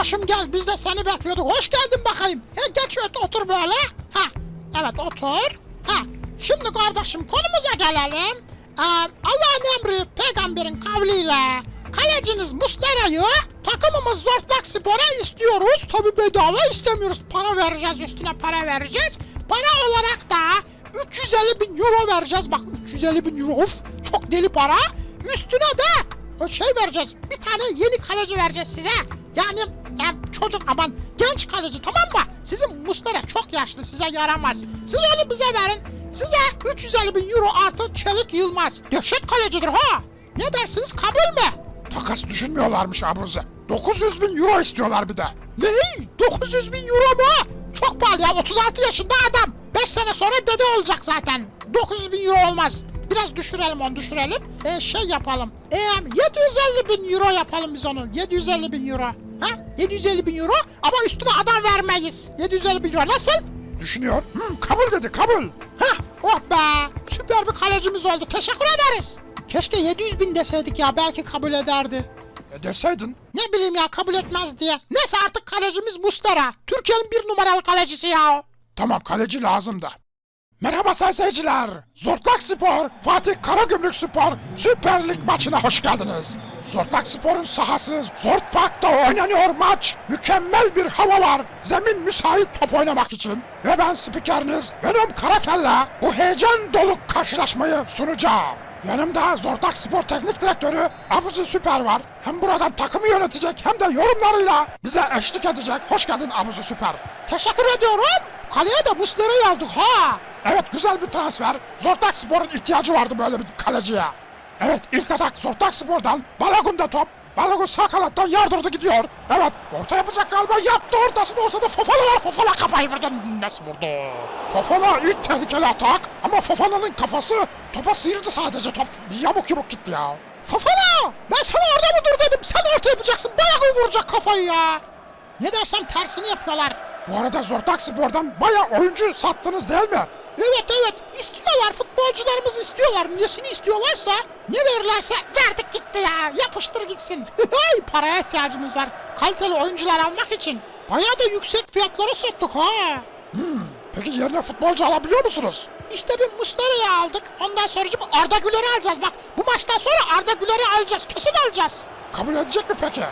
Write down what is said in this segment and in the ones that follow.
kardeşim gel biz de seni bekliyorduk. Hoş geldin bakayım. He geç ot- otur böyle. Ha evet otur. Ha şimdi kardeşim konumuza gelelim. Ee, Allah'ın emri peygamberin kavliyle kaleciniz Muslera'yı takımımız Zortlak Spor'a istiyoruz. Tabi bedava istemiyoruz. Para vereceğiz üstüne para vereceğiz. Para olarak da 350 bin euro vereceğiz. Bak 350 bin euro of çok deli para. Üstüne de o şey vereceğiz. Bir tane yeni kaleci vereceğiz size. Yani ya çocuk aman genç kaleci tamam mı? Sizin Muslera çok yaşlı size yaramaz. Siz onu bize verin. Size 350 bin euro artı Çelik Yılmaz. Dehşet kalecidir ha. Ne dersiniz kabul mü? Takas düşünmüyorlarmış Abuzi. 900 bin euro istiyorlar bir de. Ne? 900 bin euro mu? Çok pahalı ya 36 yaşında adam. 5 sene sonra dede olacak zaten. 900 bin euro olmaz. Biraz düşürelim onu düşürelim. E, şey yapalım. E, 750 bin euro yapalım biz onu. 750 bin euro. Ha? 750 bin euro ama üstüne adam vermeyiz. 750 bin euro nasıl? Düşünüyor. Hı, kabul dedi kabul. Hah oh be süper bir kalecimiz oldu teşekkür ederiz. Keşke 700 bin deseydik ya belki kabul ederdi. E deseydin. Ne bileyim ya kabul etmez diye. Neyse artık kalecimiz Mustera. Türkiye'nin bir numaralı kalecisi ya. Tamam kaleci lazım da. Merhaba sayın seyirciler. Zortlak Spor, Fatih Karagümrük Spor Süper Lig maçına hoş geldiniz. Zortlak Spor'un sahası Zort Park'ta oynanıyor maç. Mükemmel bir hava var. Zemin müsait top oynamak için. Ve ben spikeriniz Venom Karakella bu heyecan dolu karşılaşmayı sunacağım. Yanımda Zortlak Spor Teknik Direktörü Abuzi Süper var. Hem buradan takımı yönetecek hem de yorumlarıyla bize eşlik edecek. Hoş geldin Abuzi Süper. Teşekkür ediyorum. Kaleye de Muslera'yı aldık ha. Evet güzel bir transfer. Zortak Spor'un ihtiyacı vardı böyle bir kaleciye. Evet ilk atak Zortak Spor'dan Balagun'da top. Balagun sağ kanattan yardırdı gidiyor. Evet orta yapacak galiba yaptı ortasını ortada Fofana var. Fofana kafayı vurdu. Nasıl vurdu? Fofana ilk tehlikeli atak ama Fofana'nın kafası topa sıyırdı sadece top. Yamuk yamuk gitti ya. Fofana ben sana orada mı dur dedim. Sen orta yapacaksın. Bana vuracak kafayı ya. Ne dersem tersini yapıyorlar. Bu arada Zortak Spor'dan baya oyuncu sattınız değil mi? Evet evet istiyorlar futbolcularımız istiyorlar. Nesini istiyorlarsa ne verirlerse verdik gitti ya. Yapıştır gitsin. Paraya ihtiyacımız var. Kaliteli oyuncular almak için. Bayağı da yüksek fiyatlara sattık ha. Hmm, peki yerine futbolcu alabiliyor musunuz? İşte bir Muslera'yı aldık. Ondan sonra Arda Güler'i alacağız. Bak bu maçtan sonra Arda Güler'i alacağız. Kesin alacağız. Kabul edecek mi peki?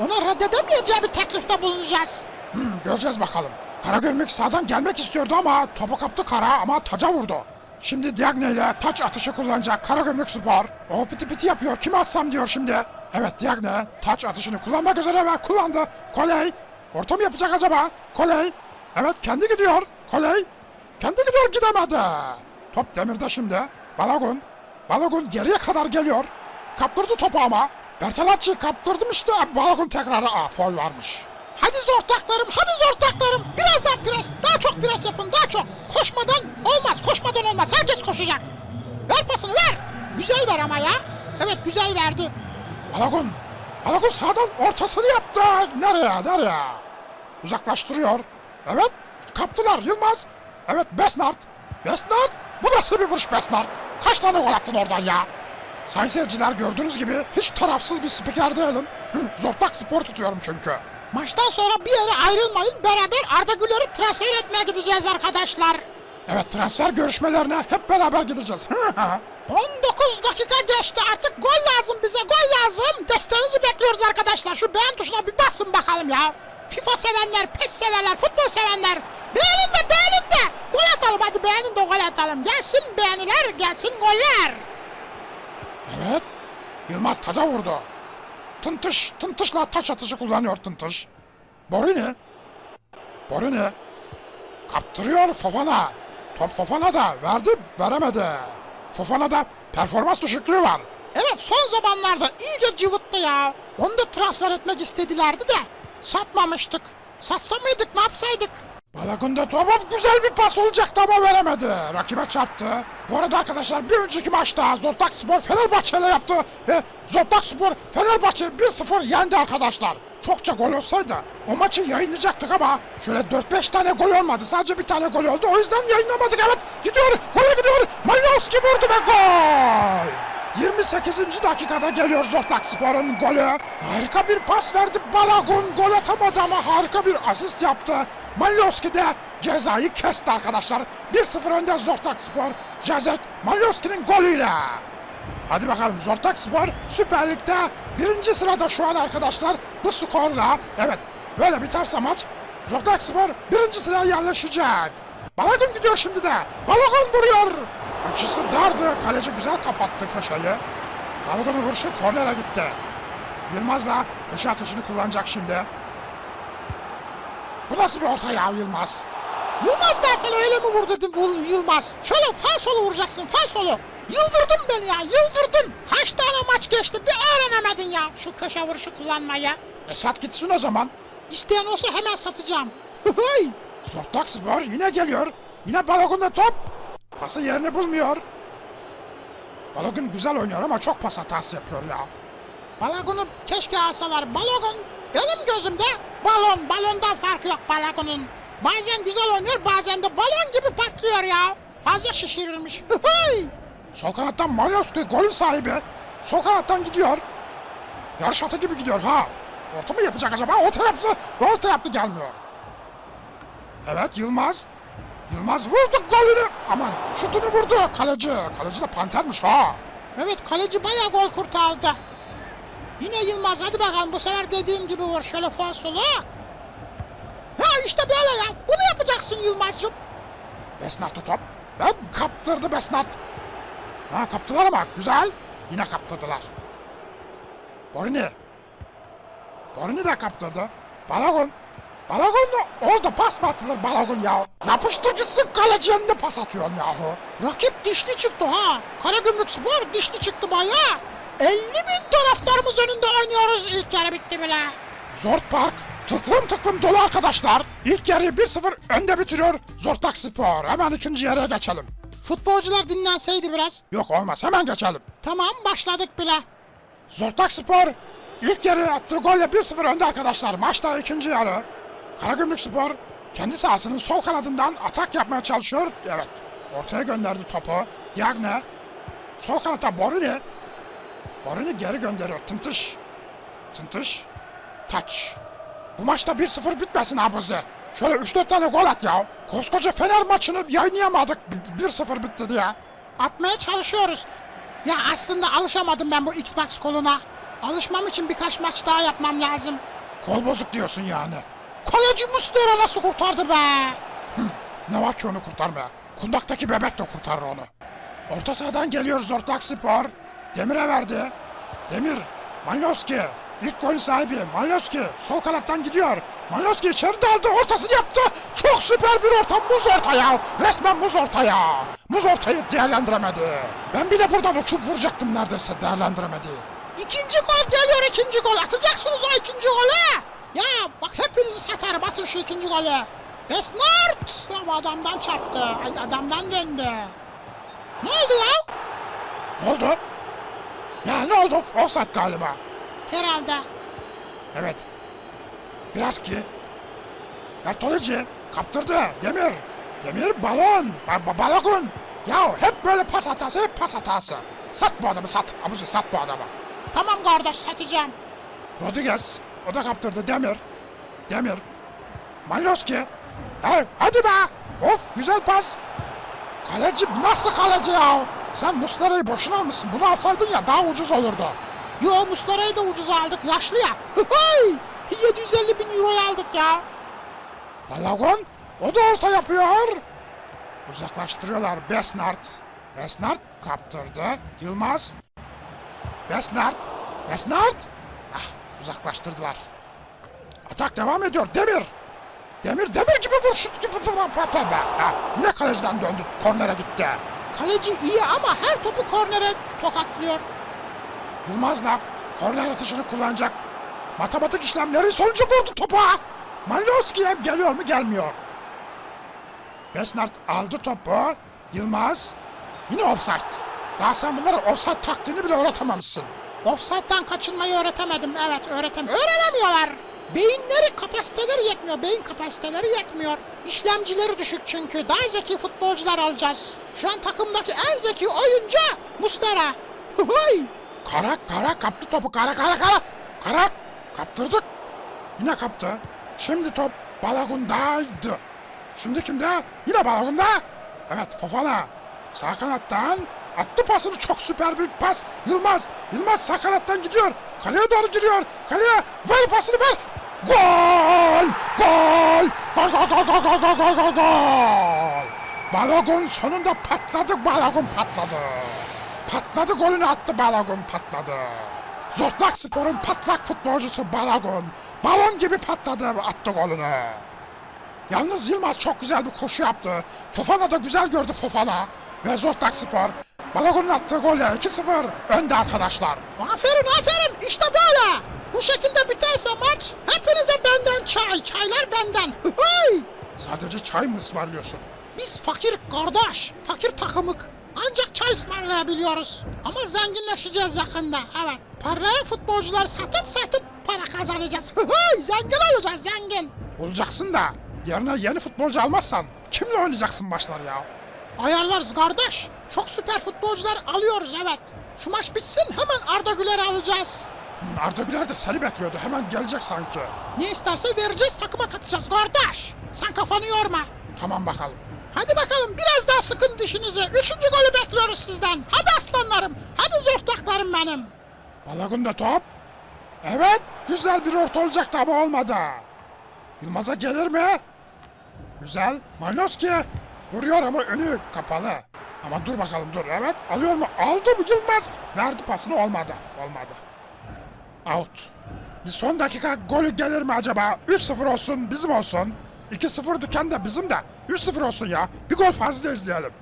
Ona reddedemeyeceği bir teklifte bulunacağız. Hmm, göreceğiz bakalım. Karagümrük sağdan gelmek istiyordu ama topu kaptı Kara ama taca vurdu. Şimdi Diagne ile taç atışı kullanacak Karagümrük Spor. O piti piti yapıyor. Kimi atsam diyor şimdi. Evet Diagne taç atışını kullanmak üzere ve kullandı. Koley. Orta mı yapacak acaba? Koley. Evet kendi gidiyor. Koley. Kendi gidiyor gidemedi. Top demirde şimdi. Balagun. Balagun geriye kadar geliyor. Kaptırdı topu ama. Bertalacci kaptırdım işte. Balagun tekrarı. Aa foul varmış. Hadi zortaklarım, hadi zortaklarım. Biraz daha pres, daha çok pres yapın, daha çok. Koşmadan olmaz, koşmadan olmaz. Herkes koşacak. Ver pasını, ver. Güzel ver ama ya. Evet, güzel verdi. Balagun. Balagun sağdan ortasını yaptı. Nereye? Nereye? Uzaklaştırıyor. Evet. Kaptılar Yılmaz. Evet Besnart. Besnart. Bu nasıl bir vuruş Besnart? Kaç tane gol attın oradan ya? Sayın seyirciler gördüğünüz gibi hiç tarafsız bir spiker değilim. Zortlak spor tutuyorum çünkü. Maçtan sonra bir yere ayrılmayın. Beraber Arda Güler'i transfer etmeye gideceğiz arkadaşlar. Evet transfer görüşmelerine hep beraber gideceğiz. 19 dakika geçti. Artık gol lazım bize, gol lazım. Desteğinizi bekliyoruz arkadaşlar. Şu beğen tuşuna bir basın bakalım ya. FIFA sevenler, PES severler, futbol sevenler. Beğenin de beğenin de. Gol atalım hadi beğenin de gol atalım. Gelsin beğeniler, gelsin goller. Evet. Yılmaz taca vurdu. Tıntış, tıntışla taç atışı kullanıyor Tıntış. Borini. Borini. Kaptırıyor Fofana. Top Fofana da verdi, veremedi. Fofana'da performans düşüklüğü var. Evet son zamanlarda iyice cıvıttı ya. Onu da transfer etmek istedilerdi de satmamıştık. Satsa mıydık ne yapsaydık? Balagun'da topu güzel bir pas olacaktı ama veremedi. Rakibe çarptı. Bu arada arkadaşlar bir önceki maçta Zortak Spor Fenerbahçe ile yaptı ve Zortak Spor Fenerbahçe 1-0 yendi arkadaşlar. Çokça gol olsaydı o maçı yayınlayacaktık ama şöyle 4-5 tane gol olmadı. Sadece bir tane gol oldu. O yüzden yayınlamadık. Evet gidiyor. Gole gidiyor. Malinowski vurdu ve gol. 28. dakikada geliyor Zortlak Spor'un golü. Harika bir pas verdi Balagun. Gol atamadı ama harika bir asist yaptı. Malyoski de cezayı kesti arkadaşlar. 1-0 önde Zortlak Spor. Jacek Malyoski'nin golüyle. Hadi bakalım Zortak Spor Süper Lig'de birinci sırada şu an arkadaşlar bu skorla. Evet böyle biterse maç Zortak Spor birinci sıraya yerleşecek. Balagun gidiyor şimdi de. Balagun vuruyor. Açısı dardı. Kaleci güzel kapattı köşeyi. Balagun'un vuruşu kornere gitti. Yılmaz'la köşe atışını kullanacak şimdi. Bu nasıl bir orta ya Yılmaz? Yılmaz ben sana öyle mi vur dedim Yılmaz. Şöyle falsolu vuracaksın falsolu. Yıldırdın beni ya yıldırdın. Kaç tane maç geçti bir öğrenemedin ya şu köşe vuruşu kullanmayı. E sat gitsin o zaman. İsteyen olsa hemen satacağım. Hıhıy. Zortak Spor yine geliyor. Yine Balogun'da top. Pası yerini bulmuyor. Balogun güzel oynuyor ama çok pas hatası yapıyor ya. Balagun'u keşke alsalar. Balagun benim gözümde balon. Balondan farkı yok Balagun'un. Bazen güzel oynuyor bazen de balon gibi patlıyor ya. Fazla şişirilmiş. Sol kanattan Malyoski golün sahibi. Sol kanattan gidiyor. Yarış atı gibi gidiyor ha. Orta mı yapacak acaba? Orta yapsa orta yaptı gelmiyor. Evet Yılmaz. Yılmaz vurdu golünü. Aman şutunu vurdu kaleci. Kaleci de pantermiş ha. Evet kaleci bayağı gol kurtardı. Yine Yılmaz hadi bakalım bu sefer dediğim gibi vur şöyle falsolu. Ha işte böyle ya. Bunu yapacaksın Yılmaz'cığım. Besnat'ı top. Ve kaptırdı Besnat. Ha kaptılar ama güzel. Yine kaptırdılar. Borini. Borini de kaptırdı. Balagun. Balagun orada pas mı atılır Balagun ya? Yapıştır gitsin kaleci yanına pas atıyorsun yahu. Rakip dişli çıktı ha. Karagümrük Spor dişli çıktı bayağı. 50 bin taraftarımız önünde oynuyoruz. İlk yarı bitti bile. Zort Park tıklım tıklım dolu arkadaşlar. İlk yarıyı 1-0 önde bitiriyor Zortak Spor. Hemen ikinci yarıya geçelim. Futbolcular dinlenseydi biraz. Yok olmaz hemen geçelim. Tamam başladık bile. Zortak Spor ilk yarı attığı golle 1-0 önde arkadaşlar. Maçta ikinci yarı. Karagümrük Spor kendi sahasının sol kanadından atak yapmaya çalışıyor. Evet. Ortaya gönderdi topu. Diagne. Sol kanatta Borini. Borini geri gönderiyor. Tıntış. Tıntış. Taç. Bu maçta 1-0 bitmesin abuzi. Şöyle 3-4 tane gol at ya. Koskoca Fener maçını yayınlayamadık. 1-0 bitti diye. Atmaya çalışıyoruz. Ya aslında alışamadım ben bu Xbox koluna. Alışmam için birkaç maç daha yapmam lazım. Kol bozuk diyorsun yani. Kaleci Muslera nasıl kurtardı be? Ne var ki onu kurtarmaya? Kundaktaki bebek de kurtarır onu. Orta sahadan geliyor Zortlak Spor. Demir'e verdi. Demir, Malyoski. İlk golü sahibi Malyoski. Sol kanattan gidiyor. Malyoski içeri daldı. Ortasını yaptı. Çok süper bir orta. Muz orta ya. Resmen muz orta ya. Muz ortayı değerlendiremedi. Ben bile buradan uçup vuracaktım neredeyse değerlendiremedi. İkinci gol geliyor ikinci gol. Atacaksınız o ikinci golü. Ya bak hepinizi satarım atın şu ikinci golü. Besnart! Ama adamdan çarptı. Ay adamdan döndü. Ne oldu ya? Ne oldu? Ya ne oldu? Offside galiba. Herhalde. Evet. Biraz ki. Bertolucci kaptırdı. Demir. Demir balon. Ba ba- balagun. Ya hep böyle pas hatası, hep pas hatası. Sat bu adamı sat. Abuzi sat bu adamı. Tamam kardeş satacağım. Rodriguez. O da kaptırdı. Demir. Demir. Malyoski. Ha, hadi be. Of güzel pas. Kaleci nasıl kaleci ya? Sen Muslera'yı boşuna almışsın. Bunu alsaydın ya daha ucuz olurdu. Yo Muslera'yı da ucuza aldık yaşlı ya. Hıhıy! 750 bin euroya aldık ya. Balagon o da orta yapıyor. Uzaklaştırıyorlar Besnart. Besnart kaptırdı. Yılmaz. Besnart. Besnart. Uzaklaştırdılar. Atak devam ediyor. Demir. Demir demir gibi vur şut gibi. Ah, yine kaleciden döndü. Kornere gitti. Kaleci iyi ama her topu kornere tokatlıyor. Yılmaz'la korner atışını kullanacak. Matematik işlemleri sonucu vurdu topa. Malyoski'ye geliyor mu gelmiyor. Besnart aldı topu. Yılmaz. Yine offside. Daha sen bunlara offside taktiğini bile öğretememişsin. Offside'dan kaçınmayı öğretemedim. Evet öğretem. Öğrenemiyorlar. Beyinleri kapasiteleri yetmiyor. Beyin kapasiteleri yetmiyor. İşlemcileri düşük çünkü. Daha zeki futbolcular alacağız. Şu an takımdaki en zeki oyuncu Muslera. Hıhıy! Kara kara kaptı topu kara kara kara. Kara kaptırdık. Yine kaptı. Şimdi top Balagun'daydı. Şimdi kimde? Yine Balagun'da. Evet Fofana. Sağ kanattan attı pasını çok süper bir pas. Yılmaz. Yılmaz sağ kanattan gidiyor. Kaleye doğru giriyor. Kaleye ver pasını ver. Gol! Gol! Gol gol gol gol gol gol gol gol gol! Sonunda patladı. Balagun patladı. Patladı golünü attı Balagun patladı. Zortlak Spor'un patlak futbolcusu Balagun. Balon gibi patladı attı golünü. Yalnız Yılmaz çok güzel bir koşu yaptı. Fofana da güzel gördü Fofana. Ve Zortlak Spor Balagun'un attığı golle 2-0 önde arkadaşlar. Aferin aferin işte böyle. Bu şekilde biterse maç hepinize benden çay. Çaylar benden. Sadece çay mı ısmarlıyorsun? Biz fakir kardeş, fakir takımık. Ancak çay ısmarlayabiliyoruz. Ama zenginleşeceğiz yakında. Evet. Parlayan futbolcuları satıp satıp para kazanacağız. Zengin olacağız zengin. Olacaksın da yerine yeni futbolcu almazsan kimle oynayacaksın maçlar ya? Ayarlarız kardeş. Çok süper futbolcular alıyoruz evet. Şu maç bitsin hemen Arda Güler'i alacağız. Hmm, Arda Güler de seni bekliyordu. Hemen gelecek sanki. Ne isterse vereceğiz takıma katacağız kardeş. Sen kafanı yorma. Tamam bakalım. Hadi bakalım biraz daha sıkın dişinizi. Üçüncü golü bekliyoruz sizden. Hadi aslanlarım. Hadi zortlaklarım benim. Balagun'da top. Evet, güzel bir orta olacaktı ama olmadı. Yılmaz'a gelir mi? Güzel. Malinowski vuruyor ama önü kapalı. Ama dur bakalım dur. Evet, alıyor mu? Aldı mı Yılmaz? Verdi pasını olmadı. Olmadı. Out. Bir son dakika golü gelir mi acaba? 3-0 olsun, bizim olsun. 2-0'dı kendi de bizim de. 3-0 olsun ya. Bir gol fazla izleyelim.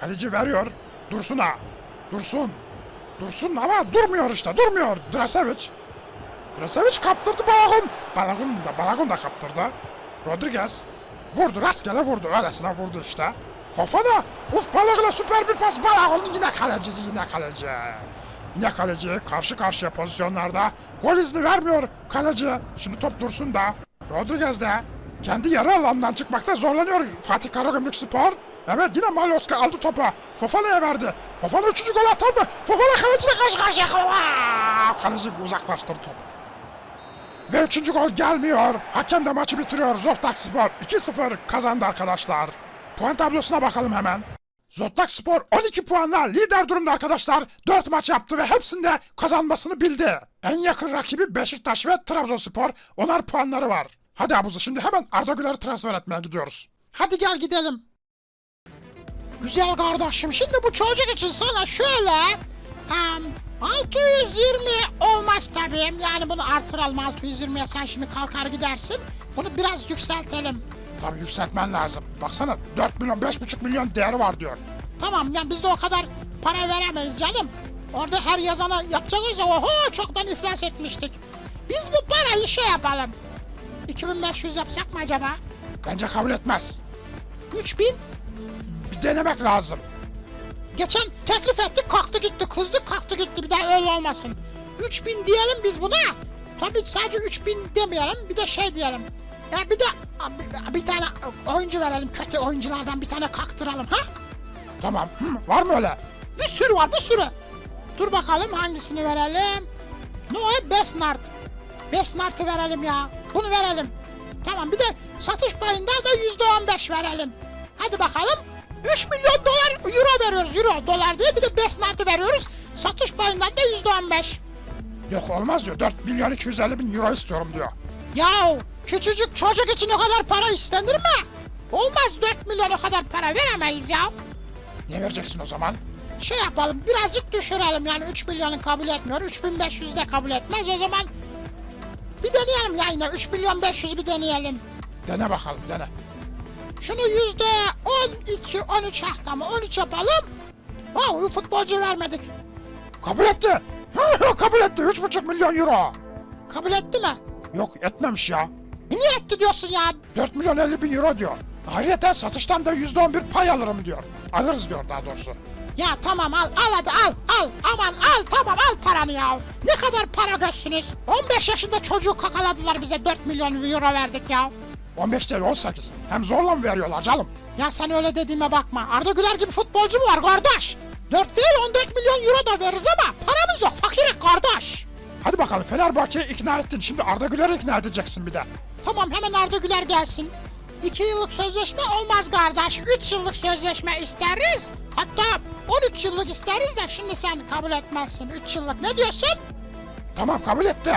Kaleci veriyor. Dursun'a. Dursun. Dursun ama durmuyor işte durmuyor. Drasevic. Drasevic kaptırdı Balagun. Balagun da, Balagun da kaptırdı. Rodriguez. Vurdu rastgele vurdu. Öylesine vurdu işte. Fofana. Uf Balagun'a süper bir pas. Balagun yine kaleci yine kaleci. Yine kaleci karşı karşıya pozisyonlarda. Gol izni vermiyor kaleci. Şimdi top dursun da. Rodriguez de. Kendi yarı alandan çıkmakta zorlanıyor Fatih Karagümrük Spor. Evet yine Maloska aldı topu. Fofana'ya verdi. Fofana üçüncü gol atar mı? Fofana kaleciyle karşı karşıya kalıyor. Kaleci uzaklaştırdı topu. Ve üçüncü gol gelmiyor. Hakem de maçı bitiriyor. Zortlak Spor 2-0 kazandı arkadaşlar. Puan tablosuna bakalım hemen. Zortlak Spor 12 puanla lider durumda arkadaşlar. 4 maç yaptı ve hepsinde kazanmasını bildi. En yakın rakibi Beşiktaş ve Trabzonspor. Onar puanları var. Hadi Abuzu şimdi hemen Arda Güler'i transfer etmeye gidiyoruz. Hadi gel gidelim. Güzel kardeşim şimdi bu çocuk için sana şöyle em, 620 olmaz tabii. Yani bunu artıralım 620'ye sen şimdi kalkar gidersin. Bunu biraz yükseltelim. Tabii yükseltmen lazım. Baksana 4 milyon 5,5 milyon değeri var diyor. Tamam yani biz de o kadar para veremeyiz canım. Orada her yazana yapacağız oho çoktan iflas etmiştik. Biz bu parayı şey yapalım. 2500 yapsak mı acaba? Bence kabul etmez. 3000 Bir denemek lazım. Geçen teklif ettik kalktı gitti kızdı kalktı gitti bir daha öyle olmasın. 3000 diyelim biz buna. Tabii sadece 3000 demeyelim bir de şey diyelim. Ya bir de bir, bir tane oyuncu verelim kötü oyunculardan bir tane kaktıralım ha? Tamam. Hı, var mı öyle? Bir sürü var bir sürü. Dur bakalım hangisini verelim. Ne o Besnart. Verelim ya. Bunu verelim. Tamam bir de satış payında da yüzde on beş verelim. Hadi bakalım. 3 milyon dolar euro veriyoruz euro dolar diye bir de Besnart'ı veriyoruz. Satış payından da yüzde on beş. Yok olmaz diyor. 4 milyon 250 bin euro istiyorum diyor. Yahu küçücük çocuk için o kadar para istenir mi? Olmaz 4 milyon o kadar para veremeyiz ya. Ne vereceksin o zaman? şey yapalım birazcık düşürelim yani 3 milyonu kabul etmiyor 3500 de kabul etmez o zaman bir deneyelim ya yine 3 milyon 500 bir deneyelim Dene bakalım dene. şunu yüzde 12 13 ah tamam 13 yapalım wow futbolcu vermedik Kabul etti. kabul etti. 3,5 milyon euro. kabul etti mi Yok etmemiş ya. Niye etti diyorsun ya 4 milyon 50 bin euro diyor. Ayrıca satıştan da %11 pay alırım diyor. Alırız diyor daha doğrusu. ya tamam al al hadi al al aman al tamam al paranı ya ne kadar para gözsünüz 15 yaşında çocuğu kakaladılar bize 4 milyon euro verdik ya 15 değil 18. Hem zorla mı veriyorlar canım? Ya sen öyle dediğime bakma. Arda Güler gibi futbolcu mu var kardeş? 4 değil 14 milyon euro da veririz ama paramız yok fakiriz kardeş. Hadi bakalım Fenerbahçe'yi ikna ettin. Şimdi Arda Güler'i ikna edeceksin bir de. Tamam hemen Arda Güler gelsin. 2 yıllık sözleşme olmaz kardeş. 3 yıllık sözleşme isteriz. Hatta 13 yıllık isteriz de şimdi sen kabul etmezsin. 3 yıllık ne diyorsun? Tamam kabul etti.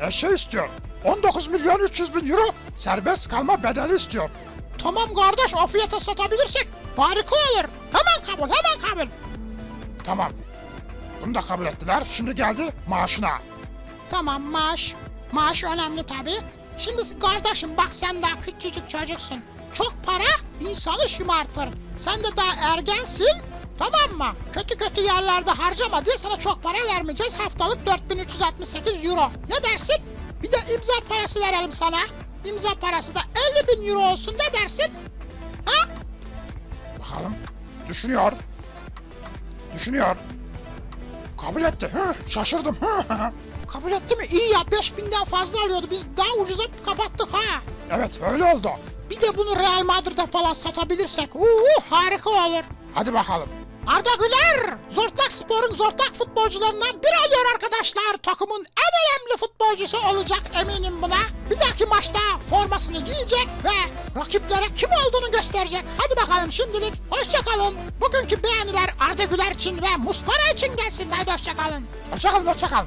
E şey istiyor. 19 milyon 300 bin euro serbest kalma bedeli istiyor. Tamam kardeş o fiyata satabilirsek harika olur. Hemen kabul hemen kabul. Tamam. Bunu da kabul ettiler. Şimdi geldi maaşına. Tamam maaş. Maaş önemli tabi. Şimdi kardeşim bak sen daha küçücük çocuksun. Çok para insanı şımartır. Sen de daha ergensin. Tamam mı? Kötü kötü yerlerde harcama diye sana çok para vermeyeceğiz. Haftalık 4368 euro. Ne dersin? Bir de imza parası verelim sana. İmza parası da 50 bin euro olsun. Ne dersin? Ha? Bakalım. Düşünüyor. Düşünüyor. Kabul etti. Hı, şaşırdım. Hı, hı. Kabul etti mi? İyi ya 5000'den fazla alıyordu. Biz daha ucuza kapattık ha. evet öyle oldu. Bir de bunu Real Madrid'e falan satabilirsek uuu harika olur. Hadi bakalım. Arda Güler, Zortlak Spor'un Zortlak futbolcularından biri oluyor arkadaşlar. Takımın en önemli futbolcusu olacak eminim buna. Bir dahaki maçta formasını giyecek ve rakiplere kim olduğunu gösterecek. Hadi bakalım şimdilik hoşçakalın. Bugünkü beğeniler Arda Güler için ve Muslera için gelsin. Hadi hoşçakalın. Hoşçakalın hoşçakalın.